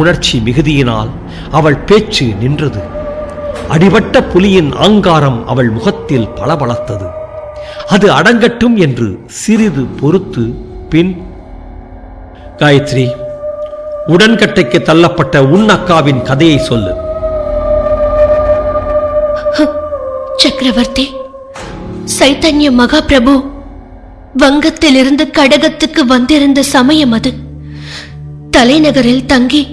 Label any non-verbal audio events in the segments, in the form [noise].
உணர்ச்சி மிகுதியினால் அவள் பேச்சு நின்றது. அடிபட்ட புலியின் ஆங்காரம் அவள் முகத்தில் பளபளத்தது. அது அடங்கட்டும் என்று சிறிது பொறுத்து பின் காயத்ரி உடன்கட்டைக்கு தள்ளப்பட்ட உன் அக்காவின் கதையை சொல்லு. சக்கரவர்த்தி சைத்தன்ய மகாபிரபு வங்கத்திலிருந்து கடகத்துக்கு வந்திருந்த சமயம் அது. தலைநகரில் தங்கி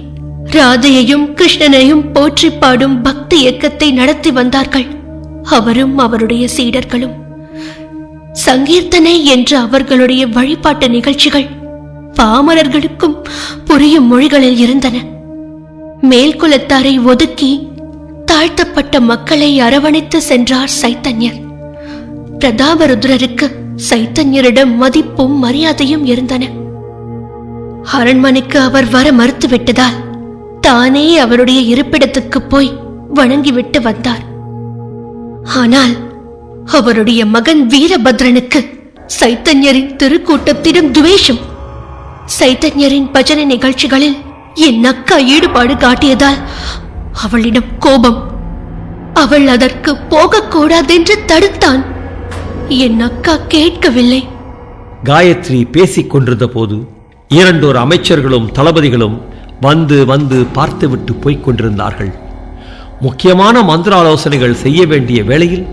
ராதையையும் கிருஷ்ணனையும் போற்றி பாடும் பக்தி இயக்கத்தை நடத்தி வந்தார்கள். அவரும் அவருடைய சீடர்களும். சங்கீர்த்தனை என்ற அவர்களுடைய வழிபாட்டு நிகழ்ச்சிகள் பாமரர்களுக்கும் புரியும் மொழிகளில் இருந்தன. மேல்குலத்தாரை ஒதுக்கி தாழ்த்தப்பட்ட மக்களை அரவணைத்து சென்றார் சைத்தன்யர். பிரதாபருத்ரருக்கு சைத்தன்யரிடம் மதிப்பும் மரியாதையும் இருந்தன. அரண்மனைக்கு அவர் வர மறுத்துவிட்டதால் தானே அவருடைய இருப்பிடத்துக்கு போய் வணங்கிவிட்டு வந்தார். ஆனால் அவருடைய மகன் வீரபத்ரனுக்கு சைத்தன்யரின் திருக்கூட்டத்திடம் துவேஷம் சைத்தன்யரின் பஜனை நிகழ்ச்சிகளில் என் அக்கா ஈடுபாடு காட்டியதால் அவளிடம் கோபம் அவள் அதற்கு போகக்கூடாதென்று தடுத்தான். என் அக்கா கேட்கவில்லை. காயத்ரி பேசிக் கொண்டிருந்த போது இரண்டோர் அமைச்சர்களும் தளபதிகளும் வந்து வந்து பார்த்துவிட்டு போய்க் கொண்டிருந்தார்கள். முக்கியமான மந்திர ஆலோசனைகள் செய்ய வேண்டிய வேளையில்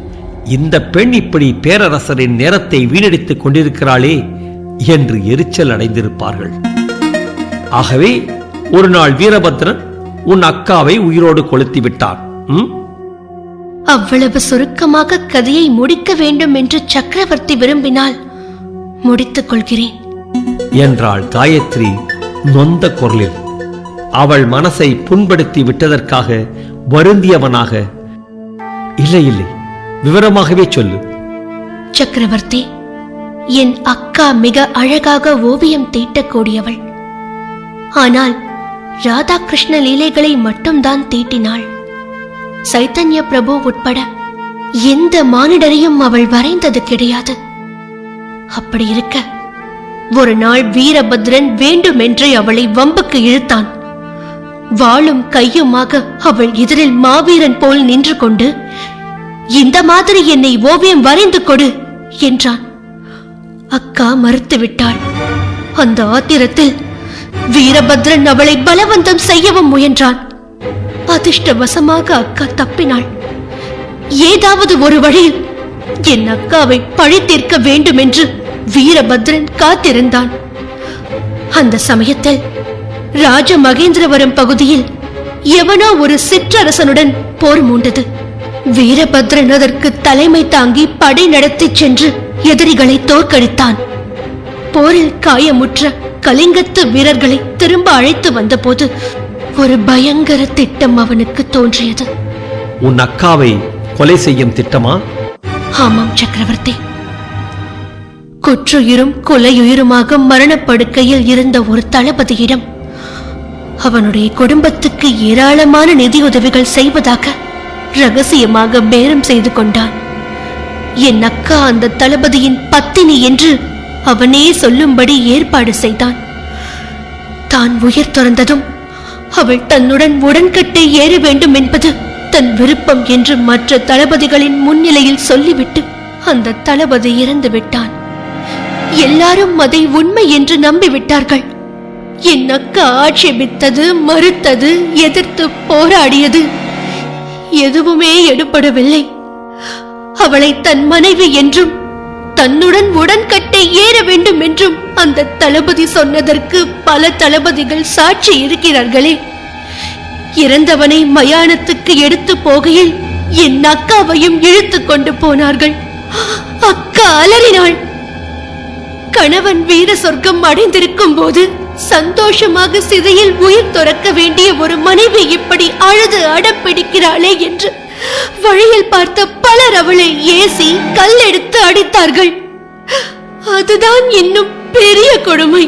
இந்த பெண் இப்படி பேரரசரின் நேரத்தை வீணடித்துக் கொண்டிருக்கிறாளே என்று எரிச்சல் அடைந்திருப்பார்கள். ஆகவே ஒரு நாள் வீரபத்ரன் உன் அக்காவை உயிரோடு கொளுத்தி விட்டான். ம்? அவ்வளவு சுருக்கமாக கதையை முடிக்க வேண்டும் என்று சக்கரவர்த்தி விரும்பினால் முடித்துக் கொள்கிறேன். என்றாள் காயத்ரி நொந்த குரலில். அவள் மனசை புண்படுத்தி விட்டதற்காக வருந்தியவனாக இல்லை இல்லை விவரமாகவே சொல்லு. சக்கரவர்த்தி என் அக்கா மிக அழகாக ஓவியம் தீட்டக்கூடியவள். ஆனால் ராதாகிருஷ்ண லீலைகளை மட்டும்தான் தீட்டினாள். சைத்தன்ய பிரபு உட்பட எந்த மானிடரையும் அவள் வரைந்தது கிடையாது. அப்படி இருக்க ஒரு நாள் வீரபத்ரன் வேண்டுமென்றே அவளை வம்புக்கு இழுத்தான். வாளும் கையுமாக அவள் எதிரில் மாவீரன் போல் நின்று கொண்டு இந்த மாதிரி என்னை ஓவியம் வரைந்து கொடு என்றான். அக்கா மறுத்துவிட்டாள். அந்த ஆத்திரத்தில் வீரபத்ரன் அவளை பலவந்தம் செய்யவும் முயன்றான். அதிர்ஷ்டவசமாக அக்கா தப்பினாள். ஏதாவது ஒரு வழியில் என் அக்காவை பழி தீர்க்க வேண்டும் என்று வீரபத்ரன் காத்திருந்தான். அந்த சமயத்தில் ராஜ மகேந்திரவரம் பகுதியில் எவனோ ஒரு சிற்றரசனுடன் போர் மூண்டது. வீரபத்ரன் அதற்கு தலைமை தாங்கி படை நடத்திச் சென்று எதிரிகளை தோற்கடித்தான். போரில் காயமுற்ற கலிங்கத்து வீரர்களை திரும்ப அழைத்து வந்தபோது ஒரு பயங்கர திட்டம் அவனுக்கு தோன்றியது. உன் அக்காவை கொலை செய்யும் திட்டமா? ஆமாம் சக்கரவர்த்தி. குற்றுயிரும் கொலையுயிருமாக மரணப்படுக்கையில் இருந்த ஒரு தளபதியிடம் அவனுடைய குடும்பத்துக்கு ஏராளமான நிதியுதவிகள் செய்வதாக ரகசியமாக பேரம் செய்து கொண்டான். என் அக்கா அந்த தளபதியின் பத்தினி என்று அவனே சொல்லும்படி ஏற்பாடு செய்தான். தான் உயிர் துறந்ததும் அவள் தன்னுடன் உடன்கட்டை ஏற வேண்டும் என்பது தன் விருப்பம் என்று மற்ற தளபதிகளின் முன்னிலையில் சொல்லிவிட்டு அந்த தளபதி இறந்து விட்டான் எல்லாரும் அதை உண்மை என்று நம்பிவிட்டார்கள். என் அக்கா ஆட்சேபித்தது மறுத்தது எதிர்த்து போராடியது எதுவுமே எடுபடவில்லை. அவளை தன் மனைவி என்றும் தன்னுடன் உடன்கட்டை ஏற வேண்டும் என்றும் அந்த தளபதி சொன்னதற்கு பல தளபதிகள் சாட்சி இருக்கிறார்களே. இறந்தவனை மயானத்துக்கு எடுத்து போகையில் என் அக்காவையும் இழுத்து கொண்டு போனார்கள். அக்கா அலறினாள். கணவன் வீர சொர்க்கம் அடைந்திருக்கும் போது சந்தோஷமாக சிதையில் உயிர் துறக்க வேண்டிய ஒரு மனைவி இப்படி அழுது அடப்பிடிக்கிறாளே என்று வழியில் பார்த்த பலர் அவளை ஏசி கல் எடுத்து அடித்தார்கள். அதுதான் இன்னும் பெரிய கொடுமை.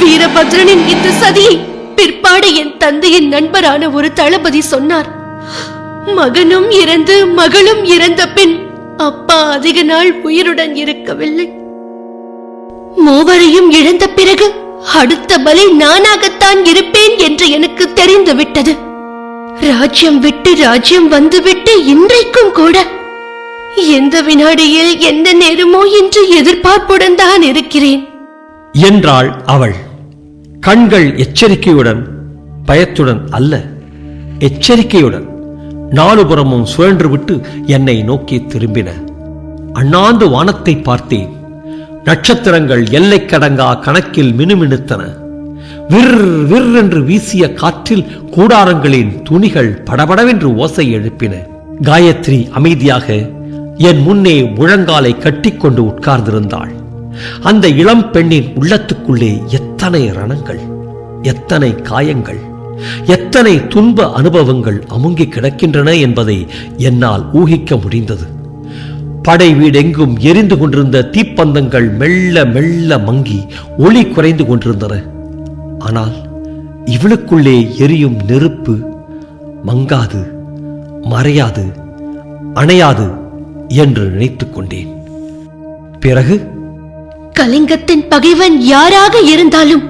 வீரபத்ரனின் இந்த சதியை பிற்பாடு என் தந்தையின் நண்பரான ஒரு தளபதி சொன்னார். மகனும் இறந்து மகளும் இறந்த பின் அப்பா அதிக நாள் உயிருடன் இருக்கவில்லை. மூவரையும் இழந்த பிறகு அடுத்த பலி நானாகத்தான் இருப்பேன் என்று எனக்கு தெரிந்து விட்டது ராஜ்யம் விட்டு ராஜ்யம் வந்துவிட்டு இன்றைக்கும் கூட எந்த வினாடியில் எந்த நேரமோ என்று எதிர்பார்ப்புடன் தான் இருக்கிறேன். என்றாள் அவள். கண்கள் எச்சரிக்கையுடன் பயத்துடன் அல்ல எச்சரிக்கையுடன் நாலுபுறமும் சுழன்று விட்டு என்னை நோக்கி திரும்பின. அண்ணாந்து வானத்தை பார்த்தேன். நட்சத்திரங்கள் எல்லைக்கடங்கா கணக்கில் மினுமினுத்தன. விர் விர் என்று வீசிய காற்றில் கூடாரங்களின் துணிகள் படபடவென்று ஓசை எழுப்பின. காயத்ரி அமைதியாக என் முன்னே முழங்காலை கட்டிக்கொண்டு உட்கார்ந்திருந்தாள். அந்த இளம் பெண்ணின் உள்ளத்துக்குள்ளே எத்தனை ரணங்கள் எத்தனை காயங்கள் எத்தனை துன்ப அனுபவங்கள் அமுங்கி கிடக்கின்றன என்பதை என்னால் ஊகிக்க முடிந்தது. படை வீடெங்கும் எரிந்து கொண்டிருந்த தீப்பந்தங்கள் மெல்ல மெல்ல மங்கி ஒளி குறைந்து கொண்டிருந்தன. ஆனால் இவளுக்குள்ளே எரியும் நெருப்பு மங்காது மறையாது அணையாது என்று நினைத்துக் கொண்டேன். பிறகு? கலிங்கத்தின் பகைவன் யாராக இருந்தாலும்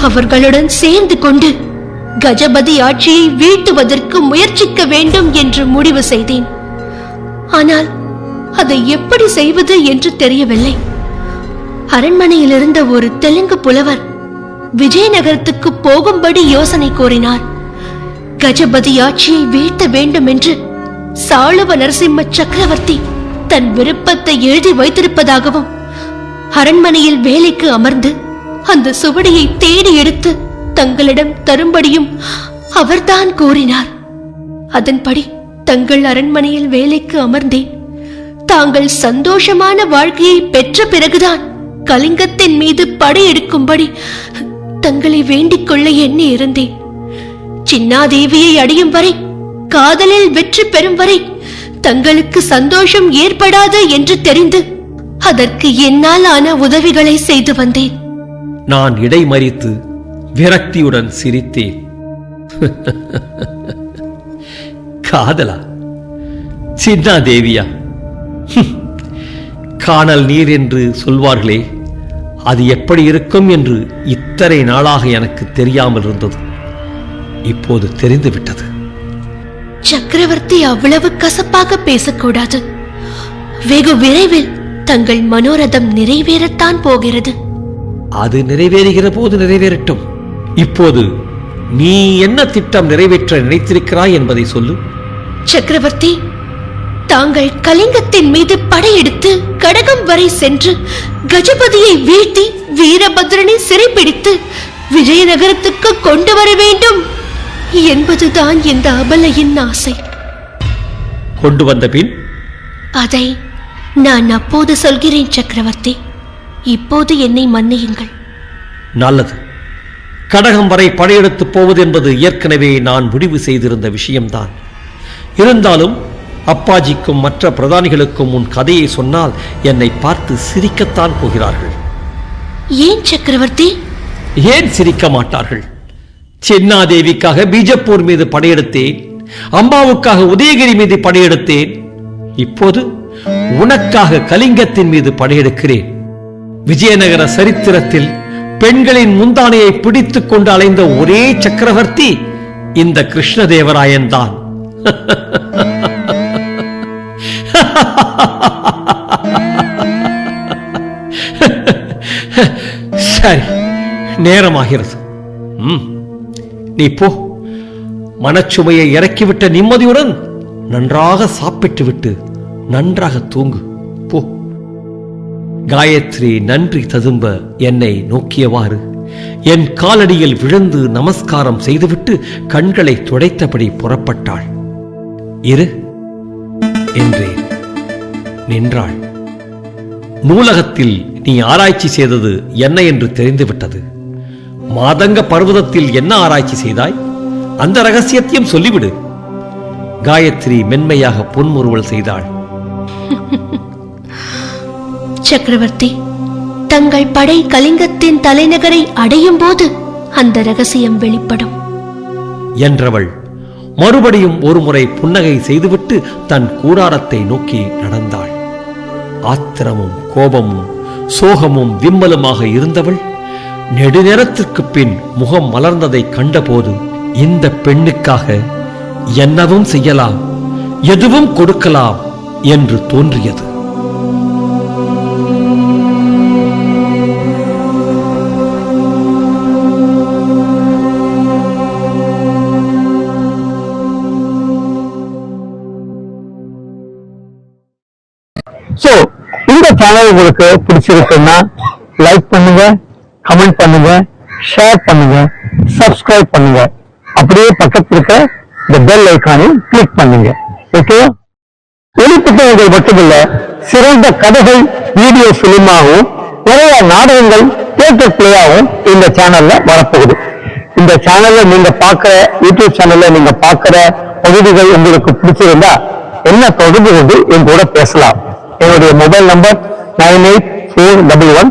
அவர்களுடன் சேர்ந்து கொண்டு கஜபதி ஆட்சியை வீழ்த்துவதற்கு முயற்சிக்க வேண்டும் என்று முடிவு செய்தேன். ஆனால் அதை எப்படி செய்வது என்று தெரியவில்லை. அரண்மனையில் இருந்த ஒரு தெலுங்கு புலவர் விஜயநகரத்துக்கு போகும்படி யோசனை கூறினார். கஜபதி ஆட்சியை வீழ்த்த வேண்டும் என்று சாளுவ நரசிம்ம சக்கரவர்த்தி தன் விருப்பத்தை எழுதி வைத்திருப்பதாகவும் அரண்மனையில் வேலைக்கு அமர்ந்து அந்த சுவடியை தேடி எடுத்து தங்களிடம் தரும்படியும் அவர்தான் கூறினார். அதன்படி தங்கள் அரண்மனையில் வேலைக்கு அமர்ந்தேன். தாங்கள் சந்தோஷமான வாழ்க்கையை பெற்ற பிறகுதான் கலிங்கத்தின் மீது படையெடுக்கும்படி தங்களை வேண்டிக் கொள்ள எண்ணி இருந்தேன். சின்னாதேவியை அடையும் வரை காதலில் வெற்றி பெறும் வரை தங்களுக்கு சந்தோஷம் ஏற்படாது என்று தெரிந்து அதற்கு என்னால் ஆன உதவிகளை செய்து வந்தேன். நான் இடைமறித்து விரக்தியுடன் சிரித்தேன். காதலா? சின்னா தேவியா? காணல் நீர் என்று சொல்வார்களே அது எப்படி இருக்கும் என்று இத்தனை நாளாக எனக்கு தெரியாமல் இருந்தது. இப்போது தெரிந்துவிட்டது. சக்கரவர்த்தி அவ்வளவு கசப்பாக பேசக்கூடாது. வெகு விரைவில் தங்கள் மனோரதம் நிறைவேறத்தான் போகிறது. அது நிறைவேறுகிற போது நிறைவேறட்டும். இப்போது நீ என்ன திட்டம் நிறைவேற்ற நினைத்திருக்கிறாய் என்பதை சொல்லு. சக்கரவர்த்தி தாங்கள் கலிங்கத்தின் மீது படையெடுத்து கடகம் வரை சென்று கஜபதியை வீழ்த்தி வீரபத்ரனை சிறைப்பிடித்து விஜயநகரத்துக்கு கொண்டு வர வேண்டும். என்பதுதான் இந்த அபலையின் ஆசை. கொண்டு வந்த பின்? அதை நான் அப்போது சொல்கிறேன் சக்கரவர்த்தி. இப்போது என்னை மன்னியுங்கள். நல்லது. கடகம் வரை படையெடுத்து போவது என்பது ஏற்கனவே நான் முடிவு செய்திருந்த விஷயம்தான். இருந்தாலும் அப்பாஜிக்கும் மற்ற பிரதானிகளுக்கும் உன் கதையை சொன்னால் என்னை பார்த்து சிரிக்கத்தான் போகிறார்கள். ஏன் சக்கரவர்த்தி? ஏன் சிரிக்க மாட்டார்கள்? சின்னாதேவிக்காக பீஜப்பூர் மீது படையெடுத்தேன். அம்மாவுக்காக உதயகிரி மீது படையெடுத்தேன். இப்போது உனக்காக கலிங்கத்தின் மீது படையெடுக்கிறேன். விஜயநகர சரித்திரத்தில் பெண்களின் முந்தானையை பிடித்துக் கொண்டு அலைந்த ஒரே சக்கரவர்த்தி இந்த கிருஷ்ணதேவராயன் தான். [laughs] சரி நேரமாகிறது. ம், நீ போ. மனச்சுமையை இறக்கிவிட்ட நிம்மதியுடன் நன்றாக சாப்பிட்டு விட்டு நன்றாக தூங்கு. போ. காயத்ரி நன்றி ததும்ப என்னை நோக்கியவாறு. என் காலடியில் விழுந்து நமஸ்காரம் செய்துவிட்டு கண்களை துடைத்தபடி புறப்பட்டாள். இரு. என்றேன் நின்றாள். நூலகத்தில் நீ ஆராய்ச்சி செய்தது என்ன என்று தெரிந்துவிட்டது. மாதங்க பர்வதத்தில் என்ன ஆராய்ச்சி செய்தாய்? அந்த ரகசியத்தையும் சொல்லிவிடு. காயத்ரி மென்மையாக புன்முறுவல் செய்தாள். [laughs] சக்கரவர்த்தி தங்கள் படை கலிங்கத்தின் தலைநகரை அடையும் போது அந்த ரகசியம் வெளிப்படும். என்றவள் மறுபடியும் ஒருமுறை புன்னகை செய்துவிட்டு தன் கூடாரத்தை நோக்கி நடந்தாள். ஆத்திரமும் கோபமும் சோகமும் விம்மலுமாக இருந்தவள் நெடுநேரத்திற்கு பின் முகம் மலர்ந்ததை கண்டபோது இந்த பெண்ணுக்காக என்னவும் செய்யலாம் எதுவும் கொடுக்கலாம் என்று தோன்றியது. சோ இந்த சேனல் உங்களுக்கு பிடிச்சிருக்குன்னா லைக் பண்ணுங்க கமெண்ட் பண்ணுங்க ஷேர் பண்ணுங்க சப்ஸ்கிரைப் பண்ணுங்க. அப்படியே பக்கத்தில் இருக்க இந்த பெல் ஐக்கானையும் கிளிக் பண்ணுங்க. ஓகே ஒளி புத்தகங்கள் மட்டுமல்ல சிறந்த கதைகள் வீடியோ பிலிமாகவும் நிறைய நாடகங்கள் தியேட்டர் பிளேயாகவும் இந்த சேனல்ல வரப்போகுது. இந்த சேனல்ல நீங்க பார்க்குற யூடியூப் சேனல்ல நீங்க பார்க்குற பகுதிகள் உங்களுக்கு பிடிச்சிருந்தா என்ன தொடர்பு கொண்டு என் கூட பேசலாம். என்னுடைய mobile number nine eight four double one